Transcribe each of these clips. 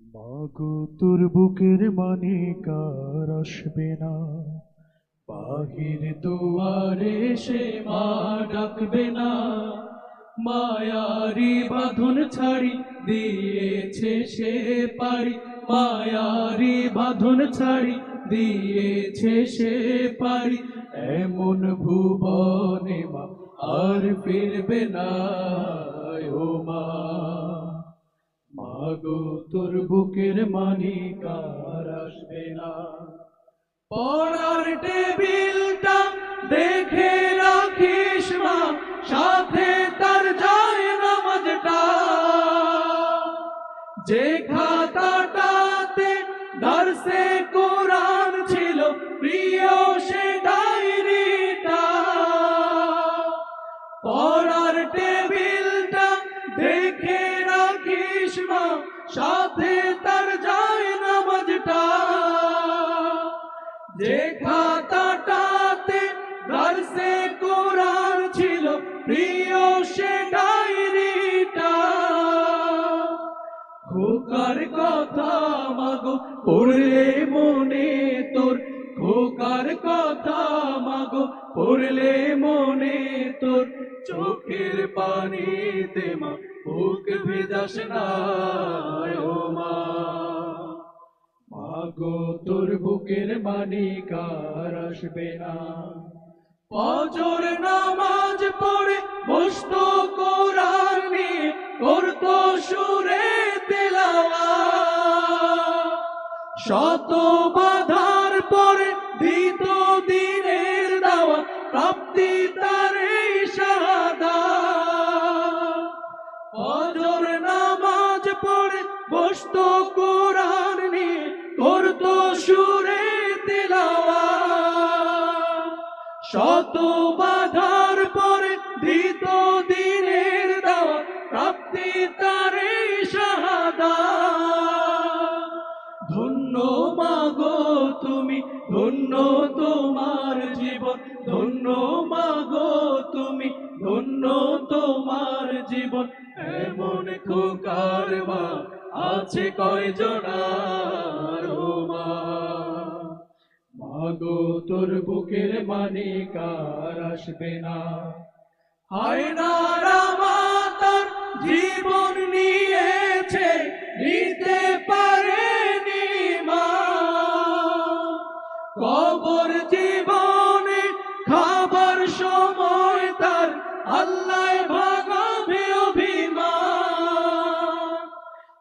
মাগো, তোর বুকের মানে কার আসবে না? বাহির দুয়ারে সে মা ডাকবে না। মায়ারি বাঁধন ছাড়ি, দিয়েছে সে পারি মায়ারি বাঁধন ছাড়ি, দিয়েছে সে পারি এমন ভুবনে মা আর ফিরবে না, ও মা। মাগো, তোর বুকের মানি কার আসবে না। পড়ার টেবিলটা দেখে রাখিস মা, সাথে তার যায় নামাজটা। যে খাতাটাতে দর্শে কোরআন ছিল, প্রিয় সাথে তার যায় নামাজটা। যে খাতাটাতে দর্শে কোরআন ছিল, প্রিয় সে ডায়েরিটা। খোকার কথা মাগো, পড়লে মনে তোর। খোকার কথা মাগো, পড়লে মনে তোর। চোখের পানিতে মা বুক ভেজাস না মা। মাগো, তোর বুকের মানি কার আসবে না। ফজর নামাজ পড়ে বসতো কোরআন নিয়ে করতো সুরে তেলাওয়া শত বাধার ফজর নামাজ পড়ে, বসতো কোরআন নিয়ে করতো সুরে তেলাওয়া শত বাধার পরে দিত দিনের দাওয়া প্রাপ্তি তার শাহাদা। ধন্য মাগো তুমি, ধন্য তোমার জীবন, ধন্য মাগো তুমি, ধন্য তোমার জীবন। মাগো, তোর বুকের মানে কার আসবে না। হায় নারা মাতার জীবন নিয়েছে, নিতে পারেনি মা। কবর জীবনে খাবার সময় তার আল্লাহ ভাগাবে অভিমান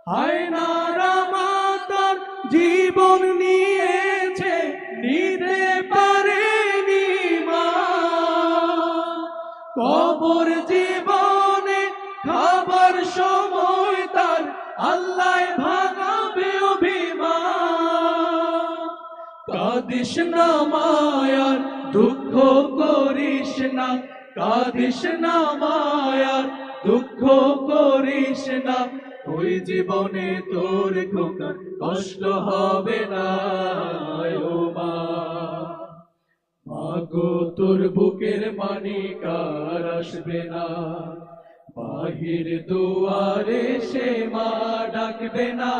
হায় মাতার জীবন নিয়েছে, নিতে পারেনি মা। কবর জীবনে খাবার সময় তার আল্লাহ ভাগাবে অভিমান। কাদিস না মায়ার, দুঃখ করিস না। কাদিস না মায়ার, দুঃখ করিস না। ওই জীবনে তোর খোকার কষ্ট হবে না, ও মাগো তোর বুকের মানি কার আসবে না। বাহির দুয়ারে সে মা ডাকবে না।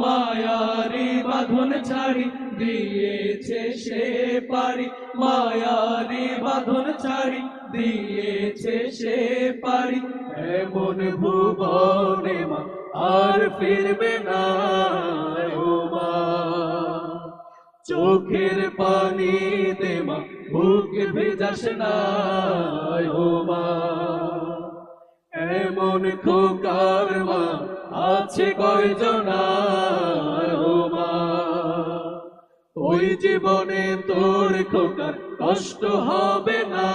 মায়ারি বাঁধন ছাড়ি দিয়েছে সে পারি মায়ারি বাঁধন ছাড়ি দিয়েছে সে পারি এমন ভুবনে আর ফিরবে না চোখের পানি দে মা, বুক ভেজাস না এমন খোকার মা আছে কয়জনা ওই জীবনে তোর খোকার কষ্ট হবে না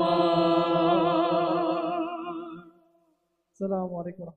মা আলাইকুম।